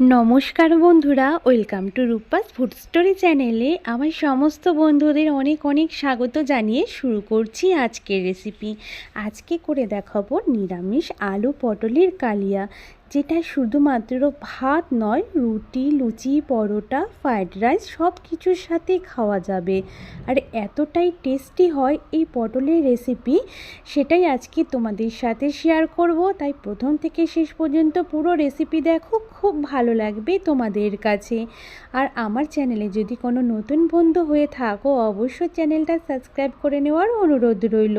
নমস্কার বন্ধুরা, welcome to Rupa's food story চ্যানেলে আমার সমস্ত বন্ধুদের অনেক অনেক স্বাগত জানিয়ে শুরু করছি আজকের রেসিপি। আজকে করে দেখাবো নিরামিষ আলু পটলের কালিয়া। যেটা শুধুমাত্র ভাত নয়, রুটি, লুচি, পরোটা ফ্রায়েড রাইস সব কিছুর সাথে খাওয়া যাবে। আর এতটাই টেস্টি হয় এই পটলের রেসিপি সেটাই আজকে তোমাদের সাথে শেয়ার করব। তাই প্রথম থেকে শেষ পর্যন্ত পুরো রেসিপি দেখো, খুব ভালো লাগবে তোমাদের কাছে। আর আমার চ্যানেলে যদি কোনো নতুন বন্ধু হয়ে থাকো, অবশ্যই চ্যানেলটা সাবস্ক্রাইব করে নেওয়ার অনুরোধ রইল।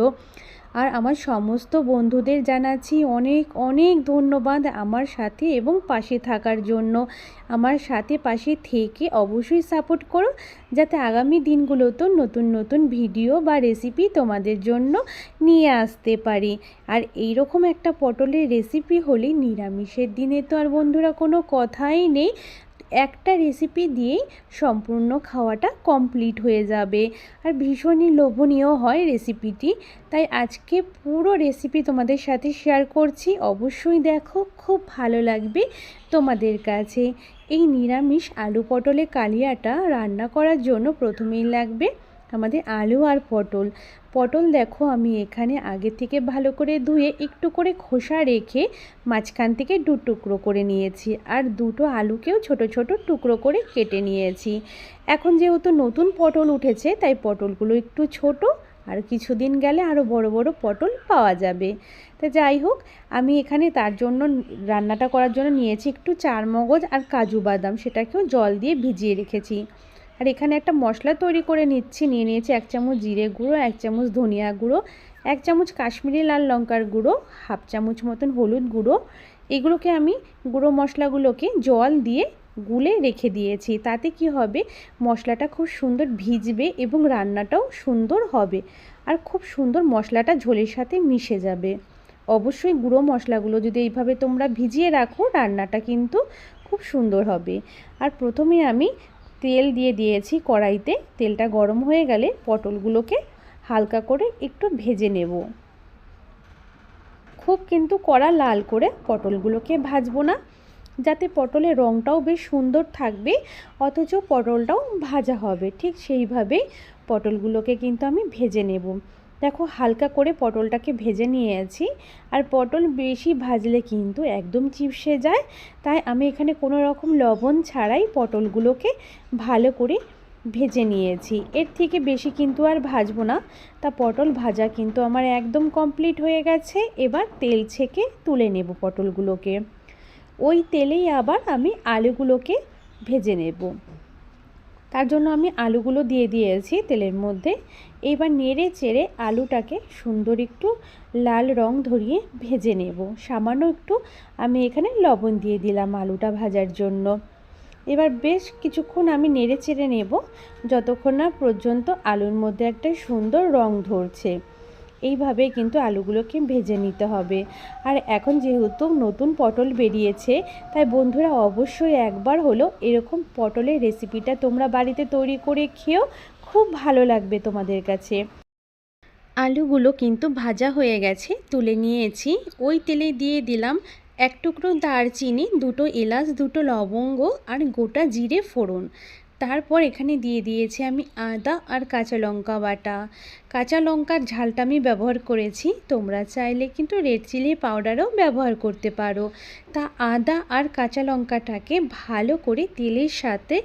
আর আমার সমস্ত বন্ধুদের জানাচ্ছি অনেক অনেক ধন্যবাদ আমার সাথে এবং পাশে থাকার জন্য। আমার সাথে পাশে থেকে অবশ্যই সাপোর্ট করো, যাতে আগামী দিনগুলোতেও নতুন নতুন ভিডিও বা রেসিপি তোমাদের জন্য নিয়ে আসতে পারি। আর এই রকম একটা পটলের রেসিপি হলে নিরামিষের দিনে তো আর বন্ধুরা কোনো কথাই নেই। একটা রেসিপি দিয়েই সম্পূর্ণ খাওয়াটা কমপ্লিট হয়ে যাবে। আর ভীষণই লোভনীয় হয় রেসিপিটি তাই আজকে পুরো রেসিপি তোমাদের সাথে শেয়ার করছি। অবশ্যই দেখো, খুব ভালো লাগবে তোমাদের কাছে। এই নিরামিষ আলু পটলে কালিয়াটা রান্না করার জন্য প্রথমেই লাগবে আমাদের আলু আর পটল। পটল দেখো আমি এখানে আগে থেকে ভালো করে ধুয়ে একটু করে খোসা রেখে মাঝখান থেকে দু টুকরো করে নিয়েছি। আর দুটো আলুকেও ছোট ছোট টুকরো করে কেটে নিয়েছি। এখন যেহেতু নতুন পটল উঠেছে, তাই পটলগুলো একটু ছোট আর কিছুদিন গেলে আরও বড় বড় পটল পাওয়া যাবে। তো যাই হোক, আমি এখানে তার জন্য রান্নাটা করার জন্য নিয়েছি একটু চার মগজ আর কাজু বাদাম। সেটাকেও জল দিয়ে ভিজিয়ে রেখেছি। আর এখানে একটা মশলা তৈরি করে নিচ্ছি। নিয়ে নিয়েছি এক চামচ জিরে গুঁড়ো, এক চামচ ধনিয়া গুঁড়ো, এক চামচ কাশ্মীরি লাল লঙ্কার গুঁড়ো, হাফ চামচ মতন হলুদ গুঁড়ো। এগুলোকে আমি গুঁড়ো মশলাগুলোকে জল দিয়ে গুলে রেখে দিয়েছি। তাতে কি হবে? মশলাটা খুব সুন্দর ভিজবে এবং রান্নাটাও সুন্দর হবে। আর খুব সুন্দর মশলাটা ঝোলের সাথে মিশে যাবে। অবশ্যই গুঁড়ো মশলাগুলো যদি এইভাবে তোমরা ভিজিয়ে রাখো, রান্নাটা কিন্তু খুব সুন্দর হবে। আর প্রথমে আমি তেল দিয়ে দিয়েছি কড়াইতে। তেলটা গরম হয়ে গেলে পটলগুলোকে হালকা করে একটু ভেজে নেব। খুব কিন্তু কড়া লাল করে পটলগুলোকে ভাজবো না, যাতে পটলের রঙটাও বেশ সুন্দর থাকবে, অথচ পটলটাও ভাজা হবে। ঠিক সেইভাবেই পটলগুলোকে কিন্তু আমি ভেজে নেব। দেখো, হালকা করে পটলটাকে ভেজে নিয়েছি। আর পটল বেশি ভাজলে কিন্তু একদম চিপসে যায়। তাই আমি এখানে কোনো রকম লবণ ছাড়াই পটলগুলোকে ভালো করে ভেজে নিয়েছি। এর থেকে বেশি কিন্তু আর ভাজবো না। তা পটল ভাজা কিন্তু আমার একদম কমপ্লিট হয়ে গেছে। এবার তেল ছেঁকে তুলে নেব পটলগুলোকে। ওই তেলেই আবার আমি আলুগুলোকে ভেজে নেব। তার জন্য আমি আলুগুলো দিয়ে দিয়েছি তেলের মধ্যে। এবার নেড়ে চেড়ে আলুটাকে সুন্দর একটু লাল রং ধরিয়ে ভেজে নেব। সামান্য একটু আমি এখানে লবণ দিয়ে দিলাম আলুটা ভাজার জন্য। এবার বেশ কিছুক্ষণ আমি নেড়ে চেড়ে নেব, যতক্ষণ না পর্যন্ত আলুর মধ্যে একটা সুন্দর রং ধরছে। এইভাবে কিন্তু আলুগুলোকে ভেজে নিতে হবে। আর এখন যেহেতু নতুন পটল বেরিয়েছে, তাই বন্ধুরা অবশ্যই একবার হলো এরকম পটলের রেসিপিটা তোমরা বাড়িতে তৈরি করে খেয়েও খুব ভালো লাগবে তোমাদের কাছে। আলুগুলো কিন্তু ভাজা হয়ে গেছে, তুলে নিয়েছি। ওই তেলে দিয়ে দিলাম এক টুকরো দারচিনি, দুটো এলাচ, দুটো লবঙ্গ আর গোটা জিরে ফোড়ন। তারপর এখানে দিয়ে দিয়েছি আমি আদা আর কাঁচা লঙ্কা বাটা। কাঁচা লঙ্কার ঝালটা আমি ব্যবহার করেছি, তোমরা চাইলে কিন্তু রেড চিলি পাউডারও ব্যবহার করতে পারো। তা আদা আর কাঁচা লঙ্কাটাকে ভালো করে তেলের সাথে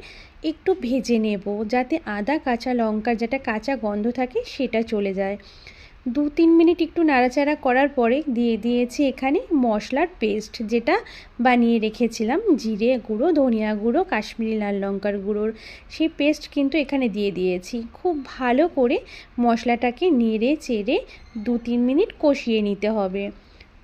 একটু ভেজে নেব, যাতে আদা, কাঁচা লঙ্কার যেটা কাঁচা গন্ধ থাকে সেটা চলে যায়। দু তিন মিনিট একটু নাড়াচাড়া করার পরে দিয়ে দিয়েছি এখানে মশলার পেস্ট, যেটা বানিয়ে রেখেছিলাম, জিরে গুঁড়ো, ধনিয়া গুঁড়ো, কাশ্মীরি লাল লঙ্কার গুঁড়োর। সেই পেস্ট কিন্তু এখানে দিয়ে দিয়েছি। খুব ভালো করে মশলাটাকে নেড়ে চেড়ে দু তিন মিনিট কষিয়ে নিতে হবে।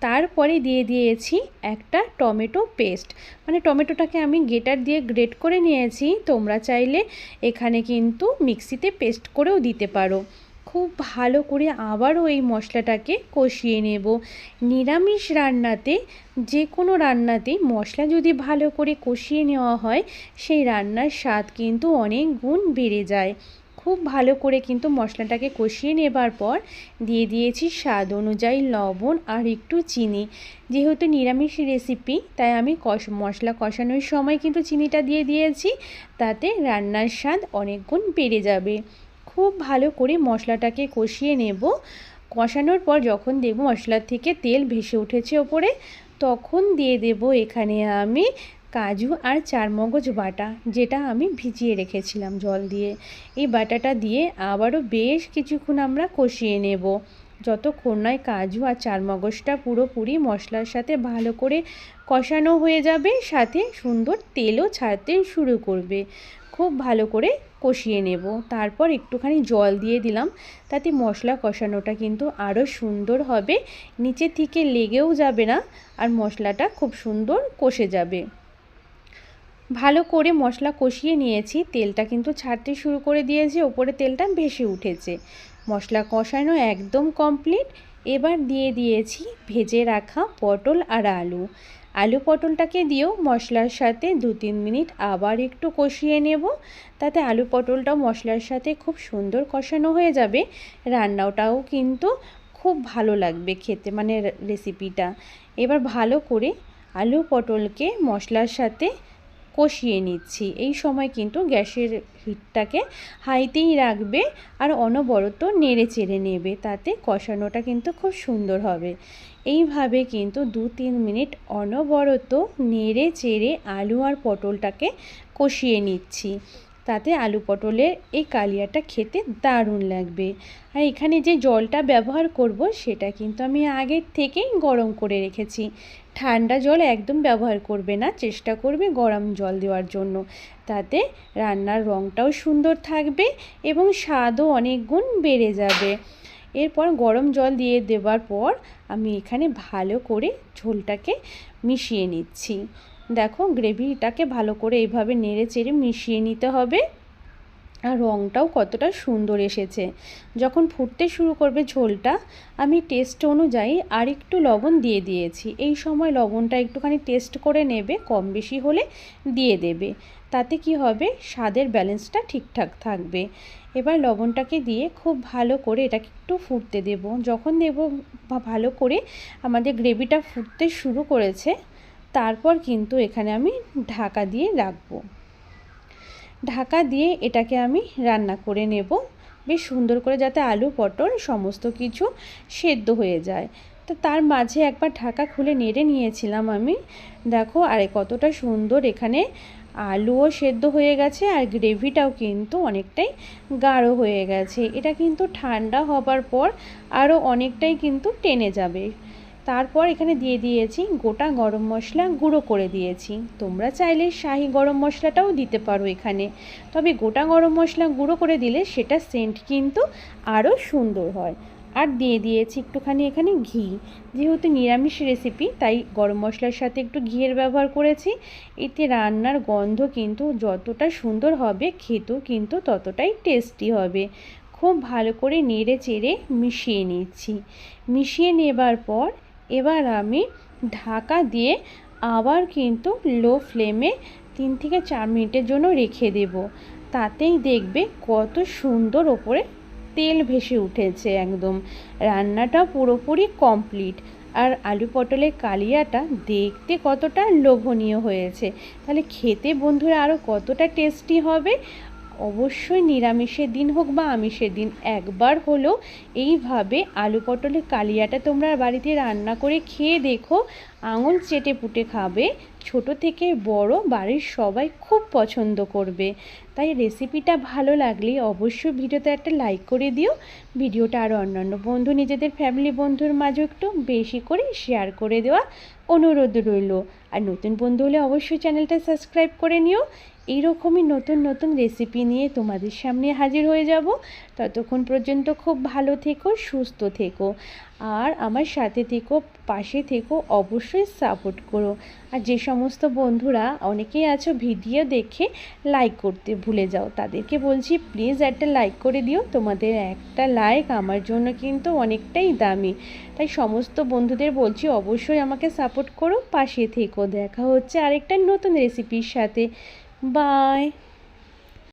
তারপরে দিয়ে দিয়েছি একটা টমেটো পেস্ট। মানে টমেটোটাকে আমি গেটার দিয়ে গ্রেট করে নিয়েছি। তোমরা চাইলে এখানে কিন্তু মিক্সিতে পেস্ট করেও দিতে পারো। খুব ভালো করে আবারও এই মশলাটাকে কষিয়ে নেব। নিরামিষ রান্নাতে যে কোনো রান্নাতেই মশলা যদি ভালো করে কষিয়ে নেওয়া হয়, সেই রান্নার স্বাদ কিন্তু অনেক গুণ বেড়ে যায়। খুব ভালো করে কিন্তু মশলাটাকে কষিয়ে নেবার পর দিয়ে দিয়েছি স্বাদ অনুযায়ী লবণ আর একটু চিনি। যেহেতু নিরামিষ রেসিপি, তাই আমি কষ, মশলা কষানোর সময় কিন্তু চিনিটা দিয়ে দিয়েছি, তাতে রান্নার স্বাদ অনেক গুণ বেড়ে যাবে। খুব ভালো করে মশলাটাকে কষিয়ে নেব। কষানোর পর যখন দেখব মশলার থেকে তেল ভেসে উঠেছে ওপরে, তখন দিয়ে দেব এখানে আমি কাজু আর চারমগজ বাটা, যেটা আমি ভিজিয়ে রেখেছিলাম জল দিয়ে। এই বাটাটা দিয়ে আবারও বেশ কিছুক্ষণ আমরা কষিয়ে নেব। যতক্ষণ নয় কাজু আর চারমগজটা পুরোপুরি মশলার সাথে ভালো করে কষানো হয়ে যাবে, সাথে সুন্দর তেলও ছাড়তে শুরু করবে। খুব ভালো করে কষিয়ে নেব। তারপর একটুখানি জল দিয়ে দিলাম। তাতে মশলা কষানোটা কিন্তু আরও সুন্দর হবে। নিচে থেকে লেগেও যাবে না আর মশলাটা খুব সুন্দর কষে যাবে। ভালো করে মশলা কষিয়ে নিয়েছি। তেলটা কিন্তু ছাড়তে শুরু করে দিয়েছে। ওপরে তেলটা ভেসে উঠেছে। মশলা কষানো একদম কমপ্লিট এবার দিয়ে দিয়েছি ভেজে রাখা পটল আর আলু। আলু পটলটাকে দিয়েও মশলার সাথে দু তিন মিনিট আবার একটু কষিয়ে নেব। তাতে আলু পটলটাও মশলার সাথে খুব সুন্দর কষানো হয়ে যাবে। রান্নাটাও কিন্তু খুব ভালো লাগবে খেতে মানে রেসিপিটা। এবার ভালো করে আলু পটলকে মশলার সাথে কষিয়ে নিচ্ছি। এই সময় কিন্তু গ্যাসের হিটটাকে হাইতেই রাখবে আর অনবরত নেড়ে চেড়ে নেবে, তাতে কষানোটা কিন্তু খুব সুন্দর হবে। এইভাবে কিন্তু দু তিন মিনিট অনবরত নেড়ে চেড়ে আলু আর পটলটাকে কষিয়ে নিচ্ছি। তাতে আলু পটলের এই কালিয়াটা খেতে দারুণ লাগবে। আর এখানে যে জলটা ব্যবহার করব, সেটা কিন্তু আমি আগের থেকেই গরম করে রেখেছি। ঠান্ডা জল একদম ব্যবহার করবে না, চেষ্টা করবে গরম জল দেওয়ার জন্য। তাতে রান্নার রঙটাও সুন্দর থাকবে এবং স্বাদও অনেক গুণ বেড়ে যাবে। এরপর গরম জল দিয়ে দেওয়ার পর আমি এখানে ভালো করে ঝোলটাকে মিশিয়ে নিচ্ছি। দেখো গ্রেভিটাকে ভালো করে এইভাবে নেড়ে চেড়ে মিশিয়ে নিতে হবে। আর রঙটাও কতটা সুন্দর এসেছে। যখন ফুটতে শুরু করবে ঝোলটা, আমি টেস্ট অনুযায়ী আর একটু লবণ দিয়ে দিয়েছি। এই সময় লবণটা একটুখানি টেস্ট করে নেবে, কম বেশি হলে দিয়ে দেবে। তাতে কি হবে? স্বাদের ব্যালেন্সটা ঠিকঠাক থাকবে। এবার লবণটাকে দিয়ে খুব ভালো করে এটাকে একটু ফুটতে দেব। যখন দেব ভালো করে আমাদের গ্রেভিটা ফুটতে শুরু করেছে, তারপর কিন্তু এখানে আমি ঢাকা দিয়ে রাখব। ঢাকা দিয়ে এটাকে আমি রান্না করে নেব। বেশ সুন্দর করে যাতে আলু, পটল সমস্ত কিছু সেদ্ধ হয়ে যায়। তো তার মাঝে একবার ঢাকা খুলে নেড়ে নিয়েছিলাম আমি। দেখো, আরে কতটা সুন্দর এখানে আলুও সেদ্ধ হয়ে গেছে আর গ্রেভিটাও কিন্তু অনেকটাই গাঢ় হয়ে গেছে। এটা কিন্তু ঠান্ডা হবার পর আরও অনেকটাই কিন্তু টেনে যাবে। তারপর এখানে দিয়ে দিয়েছি গোটা গরম মশলা গুঁড়ো করে দিয়েছি। তোমরা চাইলে শাহি গরম মশলাটাও দিতে পারো এখানে। তবে গোটা গরম মশলা গুঁড়ো করে দিলে সেটা সেন্ট কিন্তু আরও সুন্দর হয়। আর দিয়ে দিয়েছি একটুখানি এখানে ঘি। যেহেতু নিরামিষ রেসিপি তাই গরম মশলার সাথে একটু ঘিয়ের ব্যবহার করেছি। এতে রান্নার গন্ধ কিন্তু যতটা সুন্দর হবে, খেতেও কিন্তু ততটাই টেস্টি হবে। খুব ভালো করে নেড়ে চেড়ে মিশিয়ে নিচ্ছি। মিশিয়ে নেবার পর এবার আমি ঢাকা দিয়ে আবার কিন্তু লো ফ্লেমে তিন থেকে চার মিনিটের জন্য রেখে দেব। তাতেই দেখবে কত সুন্দর ওপরে তেল ভেসে উঠেছে একদম। রান্নাটা পুরোপুরি কমপ্লিট। আর আলু পটলের কালিয়াটা দেখতে কতটা লোভনীয় হয়েছে। তাহলে খেতে বন্ধুরা আরও কতটা টেস্টি হবে অবশ্যই নিরামিষের দিন হোক বা আমিষের দিন, একবার হলেও এইভাবে আলু পটলের কালিয়াটা তোমরা বাড়িতে রান্না করে খেয়ে দেখো। আঙুল চেটে পুটে খাবে, ছোট থেকে বড় বাড়ির সবাই খুব পছন্দ করবে। তাই রেসিপিটা ভালো লাগলে অবশ্যই ভিডিওতে একটা লাইক করে দিও। ভিডিওটা আরও অন্যান্য বন্ধু, নিজেদের ফ্যামিলি বন্ধুর মাঝে একটু বেশি করে শেয়ার করে দেওয়া অনুরোধ রইল। আর নতুন বন্ধু হলে অবশ্যই চ্যানেলটা সাবস্ক্রাইব করে নিও। এইরকমই নতুন নতুন রেসিপি নিয়ে তোমাদের সামনে হাজির হয়ে যাব। ততক্ষণ পর্যন্ত খুব ভালো থেকো, সুস্থ থেকো। আর আমার সাথে থেকো, পাশে থেকো, অবশ্যই সাপোর্ট করো। আর যে সমস্ত বন্ধুরা অনেকেই আছো ভিডিও দেখে লাইক করতে ভুলে যাও, তাদেরকে বলছি প্লিজ একটা লাইক করে দিও। তোমাদের একটা লাইক আমার জন্য কিন্তু অনেকটাই দামি। তাই সমস্ত বন্ধুদের বলছি অবশ্যই আমাকে সাপোর্ট করো, পাশে থেকো। দেখা হচ্ছে আরেকটা নতুন রেসিপির সাথে। Bye.